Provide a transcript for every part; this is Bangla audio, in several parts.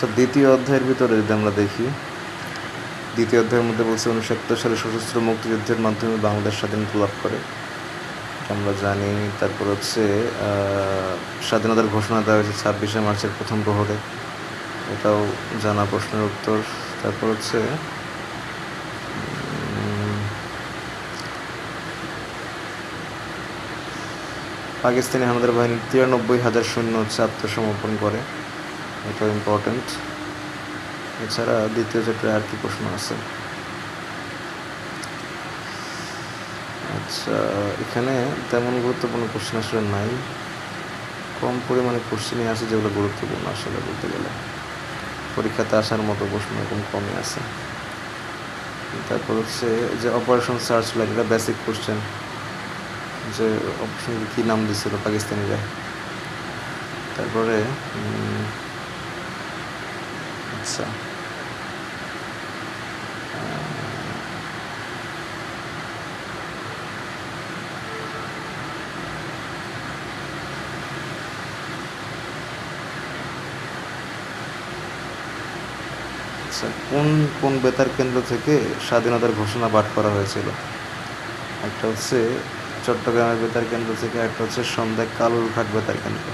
আচ্ছা দ্বিতীয় অধ্যায়ের ভিতরে যদি আমরা দেখি, দ্বিতীয় অধ্যায়ের মধ্যে বলছে উনিশশো একাত্তর সালে সশস্ত্র মুক্তিযুদ্ধের মাধ্যমে বাংলাদেশ স্বাধীনতা লাভ করে। আমরা জানি, তারপর হচ্ছে স্বাধীনতার ঘোষণা দেওয়া হয়েছে ছাব্বিশে মার্চের প্রথম প্রহরে। এটাও জানা প্রশ্নের উত্তর। তারপর হচ্ছে পাকিস্তানি হানাদার বাহিনী তিরানব্বই হাজার সৈন্য হচ্ছে আত্মসমর্পণ করে। এটাও ইম্পর্টেন্ট এছাড়া দ্বিতীয় চ্যাপ্টারে আর কি প্রশ্ন আছে? আচ্ছা এখানে তেমন গুরুত্বপূর্ণ কোশ্চেন আসলে নাই। কম পরিমাণে কোশ্চেনই আছে যেগুলো গুরুত্বপূর্ণ আসলে বলতে গেলে। পরীক্ষাতে আসার মতো প্রশ্ন এরকম কমই আছে। তারপর হচ্ছে যে অপারেশন সার্চ লাইট এটা বেসিক কোশ্চেন যে অপারেশন কী নাম দিছিল পাকিস্তানিরা? তারপরে আচ্ছা আচ্ছা কোন কোন বেতার কেন্দ্র থেকে স্বাধীনতার ঘোষণা পাঠ করা হয়েছিল? একটা হচ্ছে চট্টগ্রামের বেতার কেন্দ্র থেকে, একটা হচ্ছে সন্ধ্যায় কালুরঘাট বেতার কেন্দ্র।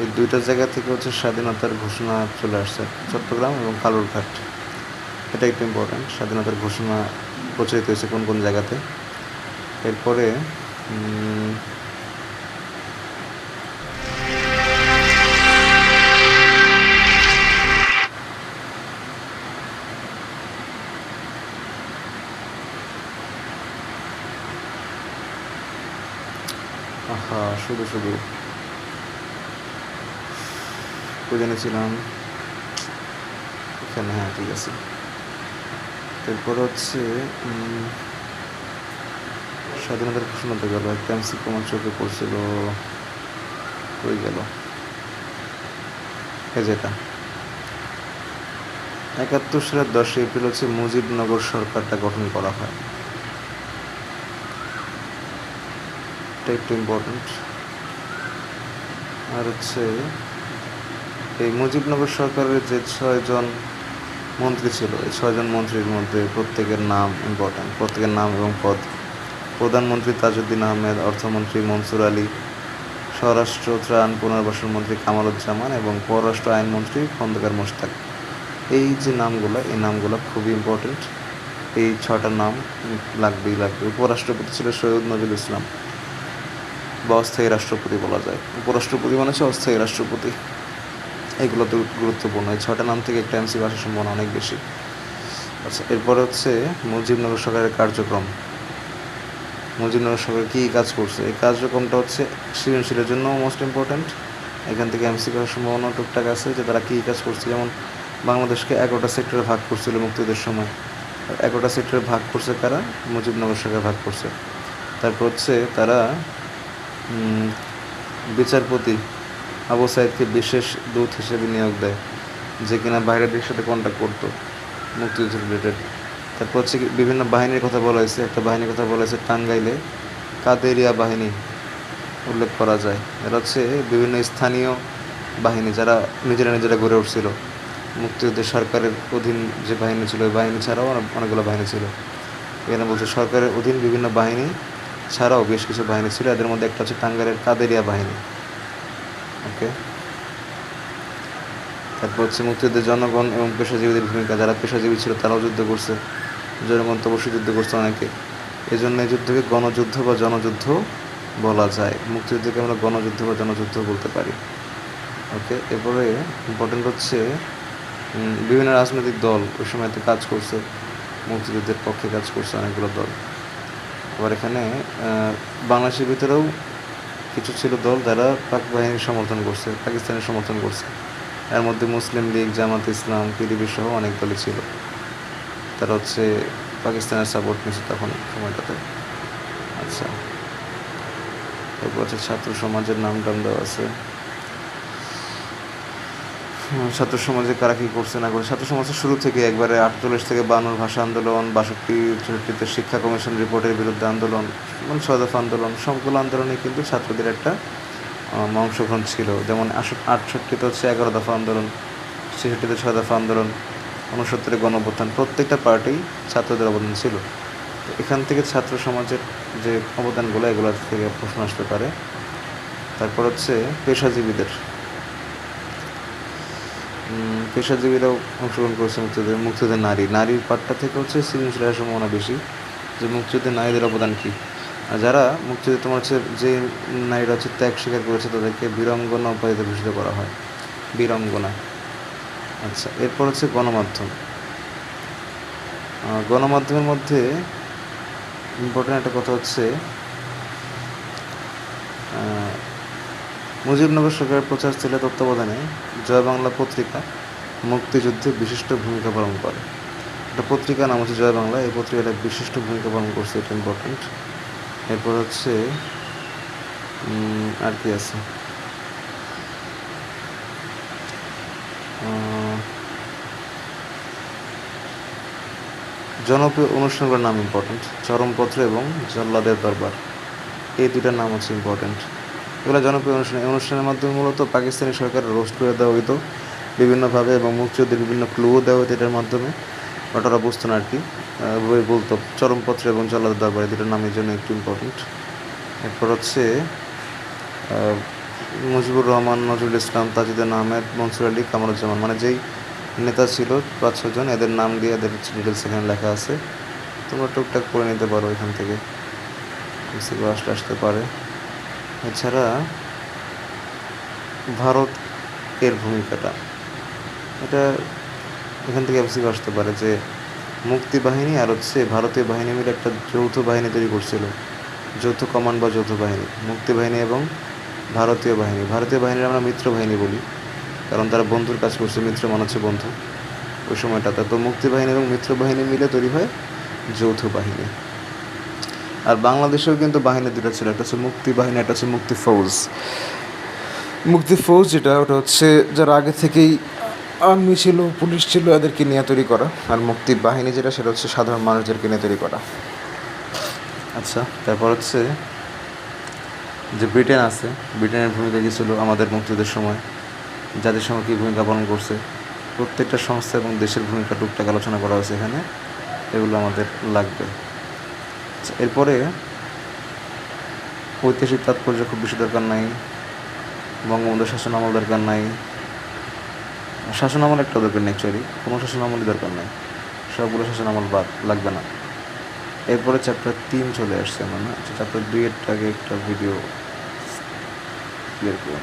এই দুইটা জায়গা থেকে হচ্ছে স্বাধীনতার ঘোষণা চলে আসছে, চট্টগ্রাম এবং কালুরঘাট। এটা একটু ইম্পর্ট্যান্ট স্বাধীনতার ঘোষণা প্রচলিত হয়েছে কোন কোন জায়গাতে। এরপরে শুধু শুধু। ছিলাম এখানে হ্যাঁ ঠিক আছে। এরপর হচ্ছে স্বাধীনতার ঘোষণা তো গেল এমসি তোমার চোখে পড়ছিল হয়ে গেল। যেটা একাত্তর সালের দশই এপ্রিল হচ্ছে মুজিবনগর সরকারটা গঠন করা হয়। এটা একটু ইম্পর্টেন্ট আর হচ্ছে এই মুজিবনগর সরকারের যে ছয়জন মন্ত্রী ছিল, এই ছয়জন মন্ত্রীর মধ্যে প্রত্যেকের নাম ইম্পর্ট্যান্ট প্রত্যেকের নাম এবং পদ। প্রধানমন্ত্রী তাজউদ্দিন আহমেদ, অর্থমন্ত্রী মনসুর আলী, স্বরাষ্ট্র ত্রাণ পুনর্বাসন মন্ত্রী কামারুজ্জামান এবং পররাষ্ট্র আইনমন্ত্রী খন্দকার মোশতাক। এই যে নামগুলো, এই নামগুলো খুবই ইম্পর্টেন্ট এই ছটা নাম লাগবেই লাগবে। উপরাষ্ট্রপতি ছিল সৈয়দ নজরুল ইসলাম। বা অস্থায়ী রাষ্ট্রপতি বলা যায়। উপরাষ্ট্রপতি মানে হচ্ছে অস্থায়ী রাষ্ট্রপতি। এগুলো তো গুরুত্বপূর্ণ। এই ছটা নাম থেকে একটা এমসি আসার সম্ভাবনা অনেক বেশি। আচ্ছা এরপর হচ্ছে মুজিবনগর সরকারের কার্যক্রম। মুজিবনগর সরকার কী কাজ করছে? এই কার্যক্রমটা হচ্ছে সৃজনশীলের জন্য মোস্ট ইম্পর্ট্যান্ট এখান থেকে এমসি করার সম্ভাবনা টুকটাক আছে যে তারা কী কাজ করছে। যেমন বাংলাদেশকে এগারোটা সেক্টরে ভাগ করছিল মুক্তিযুদ্ধের সময়। এগারোটা সেক্টরে ভাগ করছে কারা? মুজিবনগর সরকার ভাগ করছে। তারপর হচ্ছে তারা বিচারপতি আবু সাইদকে বিশেষ দূত হিসেবে নিয়োগ দেয়, যে কিনা বাইরের দেশের সাথে কন্ট্যাক্ট করতো মুক্তিযুদ্ধ রিলেটেড তারপর হচ্ছে বিভিন্ন বাহিনীর কথা বলা হয়েছে, একটা বাহিনীর কথা বলা হয়েছে টাঙ্গাইলে, কাদেরিয়া বাহিনী উল্লেখ করা যায়। এরা হচ্ছে বিভিন্ন স্থানীয় বাহিনী যারা নিজেরা নিজেরা গড়ে উঠছিল। মুক্তিযুদ্ধের সরকারের অধীন যে বাহিনী ছিল, ওই বাহিনী ছাড়াও অনেক- অনেকগুলো বাহিনী ছিল। এখানে বলছে সরকারের অধীন বিভিন্ন বাহিনী ছাড়াও বেশ কিছু বাহিনী ছিল। এদের মধ্যে একটা হচ্ছে টাঙ্গাইলের কাদেরিয়া বাহিনী। ওকে তারপর হচ্ছে মুক্তিযুদ্ধের জনগণ এবং পেশাজীবীদের ভূমিকা, যারা পেশাজীবী ছিল তারাও যুদ্ধ করছে জনগণ তো অবশ্যই যুদ্ধ করছে অনেকে। এই জন্য এই যুদ্ধকে গণযুদ্ধ বা জনযুদ্ধ বলা যায়। মুক্তিযুদ্ধকে আমরা গণযুদ্ধ বা জনযুদ্ধ বলতে পারি। ওকে, এরপরে ইম্পর্টেন্ট হচ্ছে বিভিন্ন রাজনৈতিক দল ওই সময়তে কাজ করছে, মুক্তিযুদ্ধের পক্ষে কাজ করছে অনেকগুলো দল। আবার এখানে বাংলাদেশের ভিতরেও কিছু ছিল দল যারা পাক বাহিনীর সমর্থন করছে, পাকিস্তানের সমর্থন করছে। এর মধ্যে মুসলিম লীগ, জামাত ইসলাম পিডিবি সহ অনেক দলই ছিল। তারা হচ্ছে পাকিস্তানের সাপোর্ট নিয়েছে তখন সময়টাতে। আচ্ছা। তারপর হচ্ছে ছাত্র সমাজের নাম টাম দেওয়া আছে। ছাত্র সমাজে কারা কী করছে না করে ছাত্র সমাজের শুরু থেকে একবারে আটচল্লিশ থেকে বান্নর ভাষা আন্দোলন, বাষট্টি চৌষট্টিতে শিক্ষা কমিশন রিপোর্টের বিরুদ্ধে আন্দোলন মানে ছয় দফা আন্দোলন সবগুলো আন্দোলনে কিন্তু ছাত্রদের একটা অংশগ্রহণ ছিল। যেমন আটষট্টিতে হচ্ছে এগারো দফা আন্দোলন, ছেষট্টিতে ছয় দফা আন্দোলন উনসত্তরে গণঅভ্যুত্থান, প্রত্যেকটা পার্টি ছাত্রদের অবদান ছিল। এখান থেকে ছাত্র সমাজের যে অবদানগুলো এগুলো থেকে প্রশ্ন আসতে পারে। তারপর হচ্ছে পেশাজীবীদের। পেশাজীবীরাও অংশগ্রহণ করেছে মুক্তিযুদ্ধে মুক্তিযুদ্ধের নারী। নারীর পাটটা থেকে হচ্ছে সৃজনশীলের সম্ভাবনা বেশি। যে মুক্তিযুদ্ধে নারীদের অবদান কী? আর যারা মুক্তিযুদ্ধে তোমার হচ্ছে যে নারীরা হচ্ছে ত্যাগ স্বীকার করেছে, তাদেরকে বীরঙ্গনা উপাধিতে ভূষিত করা হয়। বীরঙ্গনা। আচ্ছা এরপর হচ্ছে গণমাধ্যম। গণমাধ্যমের মধ্যে ইম্পর্টেন্ট একটা কথা হচ্ছে মুজিবনগর সরকারের প্রচার ছেলে তত্ত্বাবধানে জয় বাংলা পত্রিকা মুক্তিযুদ্ধে বিশিষ্ট ভূমিকা পালন করে। একটা পত্রিকা নাম হচ্ছে জয় বাংলা। এই পত্রিকাটা বিশিষ্ট ভূমিকা পালন করছে এটা ইম্পর্টেন্ট এরপর হচ্ছে আর কি আছে? জনপ্রিয় অনুষ্ঠানগুলোর নাম ইম্পর্টেন্ট চরমপত্র এবং জল্লাদের দরবার। এই দুইটার নাম হচ্ছে ইম্পর্টেন্ট এগুলো জনপ্রিয় অনুষ্ঠান। এই অনুষ্ঠানের মাধ্যমে মূলত পাকিস্তানি সরকারের রোস্ট করে দেওয়া হইতো। বিভিন্নভাবে এবং মুক্তিযুদ্ধের বিভিন্ন ক্লু দেওয়া হতো এটার মাধ্যমে। বাট ওরা বুঝতো না আর কি। বই বলতো। চরমপত্র এবং জল্লাদের দরবার এই দুটার নাম জন্য একটু ইম্পর্টেন্ট এরপর হচ্ছে মুজিবুর রহমান, নজরুল ইসলাম তাজুদ্দিন আহমেদ, মনসুর আলী কামরুজ্জামান মানে যেই নেতা ছিল পাঁচ ছজন এদের নাম দিয়ে এদের ডিটেলস এখানে লেখা আছে। তোমরা টুকটাক করে নিতে পারো এখান থেকে। আসলে আসতে পারে। এছাড়া ভারত এর ভূমিকাটা। এটা এখান থেকে এমসিকিউ আসতে পারে যে মুক্তি বাহিনী আর হচ্ছে ভারতীয় বাহিনী মিলে একটা যৌথ বাহিনী তৈরি করছিল। যৌথ কমান্ড বা যৌথ বাহিনী। মুক্তি বাহিনী এবং ভারতীয় বাহিনী। ভারতীয় বাহিনীর আমরা মিত্র বাহিনী বলি, কারণ তারা বন্ধুর কাজ করছে, মিত্র মানে হচ্ছে বন্ধু। ওই সময়টাতে। তো মুক্তি বাহিনী এবং মিত্র বাহিনী মিলে তৈরি হয় যৌথ বাহিনী। আর বাংলাদেশেও কিন্তু বাহিনী দুটো ছিল একটা হচ্ছে মুক্তি বাহিনী একটা হচ্ছে মুক্তি ফৌজ। মুক্তি ফৌজ যেটা ওটা হচ্ছে যারা আগে থেকেই আর্মি ছিল পুলিশ ছিল এদেরকে নিয়ে তৈরি করা। আর মুক্তি বাহিনী যেটা সেটা হচ্ছে সাধারণ মানুষদেরকে নিয়ে তৈরি করা। আচ্ছা তারপর হচ্ছে যে ব্রিটেন আছে ব্রিটেনের ভূমিকা কী ছিল আমাদের মুক্তিযুদ্ধের সময়? যাদের জাতিসংঘ কী ভূমিকা পালন করছে? প্রত্যেকটা সংস্থা এবং দেশের ভূমিকা টুকটাক আলোচনা করা হয়েছে এখানে। এগুলো আমাদের লাগবে। এরপরে ঐতিহাসিক তাৎপর্য খুব বেশি দরকার নাই, বঙ্গবন্ধু শাসন আমল দরকার নাই। শাসন আমল একটা দরকার নেই অ্যাকচুয়ালি কোনো শাসন আমলই দরকার নেই। সবগুলো শাসন আমল বাদ, লাগবে না। এরপরে চ্যাপ্টার তিন চলে আসছে আমার, না? চ্যাপ্টার দুইয়ের আগে একটা ভিডিও ক্লিয়ার করে